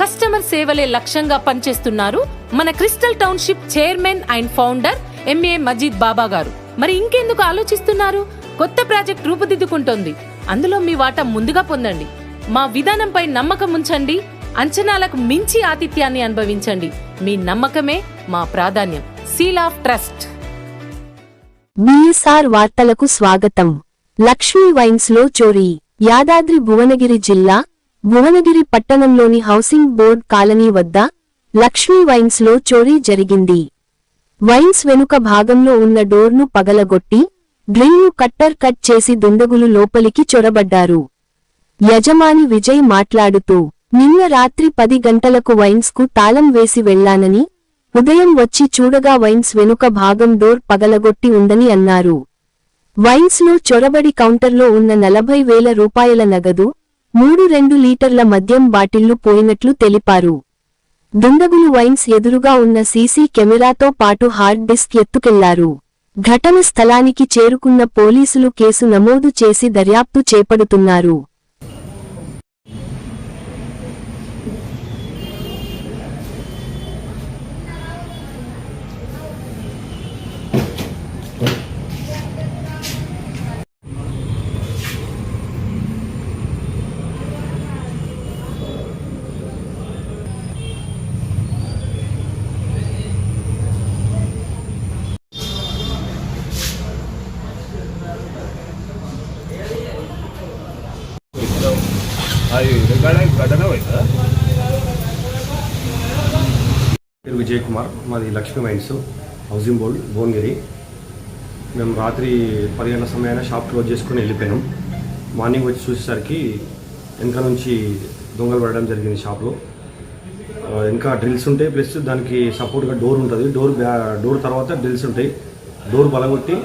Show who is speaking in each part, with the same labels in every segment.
Speaker 1: Customer సేవలే లక్ష్యంగా పనిచేస్తున్నారు. మన crystal township chairman and founder MA Majeed Baba garu. మరి ఇంకెందుకు ఆలోచిస్తున్నారు? కొత్త ప్రాజెక్ట్ రూపుదిద్దుకుంటోంది. అందులో మీ వాటా ముందుగా పొందండి. మా విధానంపై నమ్మకం ఉంచండి. అంచనాలకు మించి ఆతిథ్యాన్ని అనుభవించండి. మీ నమ్మకమే మా ప్రాధాన్యం. Seal of trust.
Speaker 2: బిఎస్ఆర్ వార్తలకు స్వాగతం. లక్ష్మీ వైన్స్లో చోరీ. యాదాద్రి భువనగిరి జిల్లా భువనగిరి పట్టణంలోని హౌసింగ్ బోర్డ్ కాలనీ వద్ద లక్ష్మీ వైన్స్లో చోరీ జరిగింది. వైన్స్ వెనుక భాగంలో ఉన్న డోర్ను పగలగొట్టి డ్రిల్ను కట్టర్ కట్ చేసి దుండగులు లోపలికి చొరబడ్డారు. యజమాని విజయ్ మాట్లాడుతూ నిన్న రాత్రి పది గంటలకు వైన్స్కు తాళం వేసి వెళ్ళానని ఉదయం వచ్చి చూడగా వైన్స్ వెనుక భాగం డోర్ పగలగొట్టి ఉందని అన్నారు. వైన్స్లో చొరబడి కౌంటర్లో ఉన్న నలభై వేల రూపాయల నగదు మూడు రెండు లీటర్ల మద్యం బాటిళ్ళు పోయినట్లు తెలిపారు. దుండగులు వైన్స్ ఎదురుగా ఉన్న సీసీ కెమెరాతో పాటు హార్డ్ డిస్క్ ఎత్తుకెళ్ళారు. ఘటన స్థలానికి చేరుకున్న పోలీసులు కేసు నమోదు చేసి దర్యాప్తు చేపడుతున్నారు.
Speaker 3: పేరు విజయ్ కుమార్ మాది Lakshmi mines housing board Bhuvanagiri. మేము రాత్రి పది గంటల సమయాన షాప్ క్లోజ్ చేసుకుని వెళ్ళిపోయినాం. మార్నింగ్ వచ్చి చూసేసరికి వెనక నుంచి దొంగలు పడడం జరిగింది షాప్లో. ఇంకా డ్రిల్స్ ఉంటాయి ప్లస్ దానికి సపోర్ట్గా డోర్ ఉంటుంది. డోర్ బ్యా డోర్ తర్వాత డ్రిల్స్ ఉంటాయి. డోర్ బలగొట్టి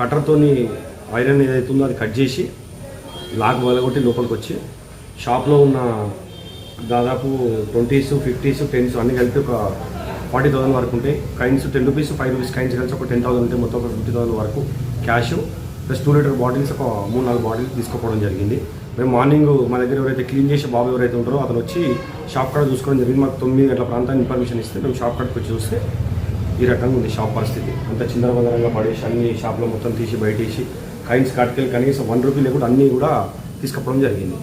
Speaker 3: కట్టర్తోని ఐరన్ ఏదైతే ఉందో అది కట్ చేసి లాక్ బలగొట్టి లోపలికి వచ్చి షాప్లో ఉన్న దాదాపు ట్వంటీస్ ఫిఫ్టీస్ టెన్స్ అన్ని కలిపి ఒక ఫార్టీ థౌసండ్ వరకు ఉంటాయి. Coins ten rupees five rupees coins కలిసి ఒక టెన్ థౌసండ్ ఉంటాయి మొత్తం ఒక ఫిఫ్టీ థౌసండ్ వరకు cash. Plus two litre bottles ఒక మూడు నాలుగు బాటిల్స్ తీసుకోవడం జరిగింది. మేము మార్నింగ్ మా దగ్గర ఎవరైతే క్లీన్ చేసే బాబు ఎవరైతే ఉంటారో అతను వచ్చి షాప్ కాడ చూసుకోవడం జరిగింది. మాకు తొమ్మిది గంటల ప్రాంతానికి ఇన్ఫర్మేషన్ ఇస్తే మేము షాప్ కాడకి వచ్చి చూస్తే ఈ రకంగా ఉంది షాప్ పరిస్థితి. అంత చిందరబందరంగా పడేసి అన్ని షాప్లో మొత్తం తీసి బయటేసి కైన్స్ కాటికెళ్ళి కనీసం వన్ రూపీ లేకుండా అన్నీ కూడా తీసుకపోవడం జరిగింది.